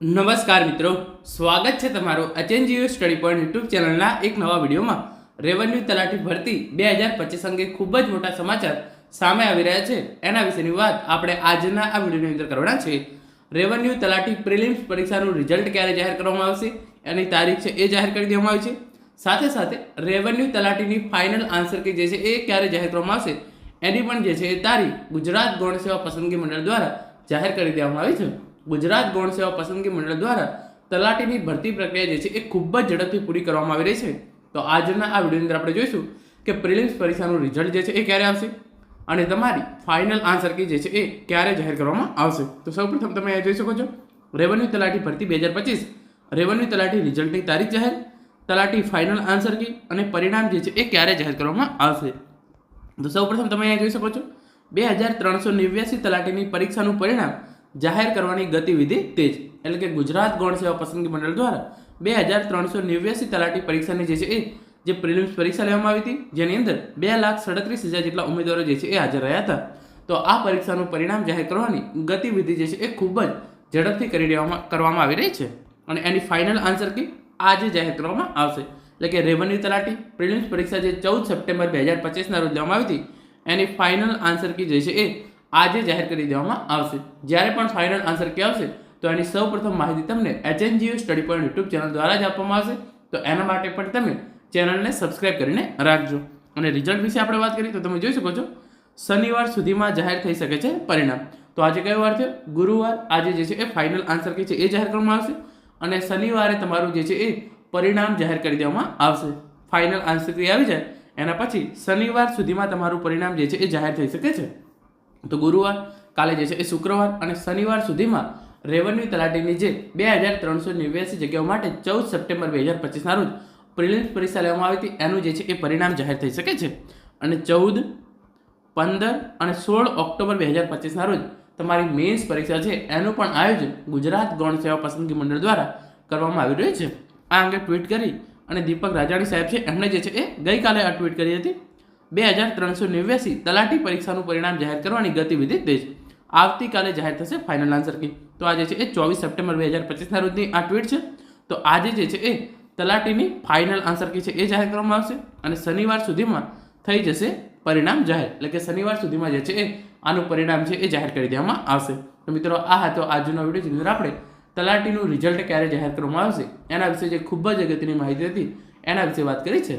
નમસ્કાર મિત્રો, સ્વાગત છે તમારું અચેન્જીઓ સ્ટડી પોઈન્ટ યુટ્યુબ ચેનલના એક નવા વિડીયોમાં. રેવન્યુ તલાટી ભરતી બે હજાર પચીસ અંગે ખૂબ જ મોટા સમાચાર સામે આવી રહ્યા છે. એના વિશેની વાત આપણે આજના આ વિડીયોની અંદર કરવાના છે રેવન્યુ તલાટી પ્રિલિમ્સ પરીક્ષાનું રિઝલ્ટ ક્યારે જાહેર કરવામાં આવશે, એની તારીખ છે એ જાહેર કરી દેવામાં આવી છે. સાથે સાથે રેવન્યુ તલાટીની ફાઇનલ આન્સર કે જે છે એ ક્યારે જાહેર કરવામાં આવશે, એની પણ જે છે એ તારીખ ગુજરાત ગૌણ સેવા પસંદગી મંડળ દ્વારા જાહેર કરી દેવામાં આવી છે. ગુજરાત ગૌણ સેવા પસંદગી મંડળ દ્વારા તલાટીની ભરતી પ્રક્રિયા જે છે એ ખૂબ જ ઝડપથી પૂરી કરવામાં આવી રહી છે. તો આજના આ વિડીયોની અંદર આપણે જોઈશું કે પ્રિલિમ્સ પરીક્ષાનું રિઝલ્ટ જે છે એ ક્યારે આવશે અને તમારી ફાઇનલ આન્સર કી જે છે એ ક્યારે જાહેર કરવામાં આવશે. તો સૌપ્રથમ તમે અહીંયા જોઈ શકો છો. રેવન્યુ તલાટી ભરતી બે હજાર પચીસ. રેવન્યુ તલાટી રિઝલ્ટની તારીખ જાહેર, તલાટી ફાઇનલ આન્સર કી અને પરિણામ જે છે એ ક્યારે જાહેર કરવામાં આવશે. તો સૌપ્રથમ તમે અહીંયા જોઈ શકો છો. બે હજાર ત્રણસો નેવ્યાસી તલાટીની પરીક્ષાનું પરિણામ જાહેર કરવાની ગતિવિધિ તેજ. એટલે કે ગુજરાત ગૌણ સેવા પસંદગી મંડળ દ્વારા બે હજાર ત્રણસો નેવ્યાસી તલાટી પરીક્ષાની જે છે એ, જે પ્રિલિમ્સ પરીક્ષા લેવામાં આવી હતી, જેની અંદર બે લાખ સડત્રીસ હજાર જેટલા ઉમેદવારો જે છે એ હાજર રહ્યા હતા. તો આ પરીક્ષાનું પરિણામ જાહેર કરવાની ગતિવિધિ જે છે એ ખૂબ જ ઝડપથી કરી દેવામાં, કરવામાં આવી રહી છે. અને એની ફાઇનલ આન્સર કી આજે જાહેર કરવામાં આવશે. એટલે કે રેવન્યુ તલાટી પ્રિલિમ્સ પરીક્ષા જે ચૌદ સપ્ટેમ્બર બે હજાર પચીસના રોજ લેવામાં આવી હતી, એની ફાઇનલ આન્સર કી જે છે એ આજે જાહેર કરી દેવામાં આવશે. જ્યારે પણ ફાઇનલ આન્સર કે આવશે, તો એની સૌપ્રથમ માહિતી તમને HNGU study point YouTube channel દ્વારા જ આપવામાં આવશે. તો એના માટે પણ તમે ચેનલને સબસ્ક્રાઇબ કરીને રાખજો. અને રિઝલ્ટ વિશે આપણે વાત કરીએ તો તમે જોઈ શકો છો, શનિવાર સુધીમાં જાહેર થઈ શકે છે પરિણામ. તો આજે કયો વાર થયો ગુરુવાર. આજે જે છે એ ફાઇનલ આન્સર કે છે એ જાહેર કરવામાં આવશે. અને શનિવારે તમારું જે છે એ પરિણામ જાહેર કરી દેવામાં આવશે. ફાઇનલ આન્સર આવી જાય, એના પછી શનિવાર સુધીમાં તમારું પરિણામ જે છે એ જાહેર થઈ શકે છે. તો ગુરુવાર, કાલે જે છે એ શુક્રવાર અને શનિવાર સુધીમાં રેવન્યુ તલાટીની જે બે હજાર ત્રણસો નેવ્યાસી જગ્યાઓ માટે ચૌદ સપ્ટેમ્બર બે હજાર પચીસના રોજ પ્રિલિમ્સ પરીક્ષા લેવામાં આવી હતી. એનું જે છે એ પરિણામ જાહેર થઈ શકે છે. અને ચૌદ, પંદર અને સોળ ઓક્ટોબર બે હજાર પચીસના રોજ તમારી મેન્સ પરીક્ષા છે એનું પણ આયોજન ગુજરાત ગૌણ સેવા પસંદગી મંડળ દ્વારા કરવામાં આવી રહ્યું છે. આ અંગે ટ્વીટ કરી અને દીપક રાજાણી સાહેબ છે એમણે જે છે એ ગઈકાલે આ ટ્વીટ કરી હતી. બે હજાર ત્રણસો નેવ્યાસી તલાટી પરીક્ષાનું પરિણામ જાહેર કરવાની ગતિવિધિ તેજ આવતીકાલે જાહેર થશે ફાઇનલ આન્સર કી. તો આજે છે એ ચોવીસ સપ્ટેમ્બર બે હજાર પચીસના રોજની આ ટ્વીટ છે. તો આજે જે છે એ તલાટીની ફાઇનલ આન્સર કી છે એ જાહેર કરવામાં આવશે અને શનિવાર સુધીમાં થઈ જશે પરિણામ જાહેર. એટલે કે શનિવાર સુધીમાં જે છે એ આનું પરિણામ છે એ જાહેર કરી દેવામાં આવશે. તો મિત્રો, આ હતો આજનો વીડિયો જેની આપણે તલાટીનું રિઝલ્ટ ક્યારે જાહેર કરવામાં આવશે એના વિશે જે ખૂબ જ અગત્યની માહિતી હતી એના વિશે વાત કરી છે.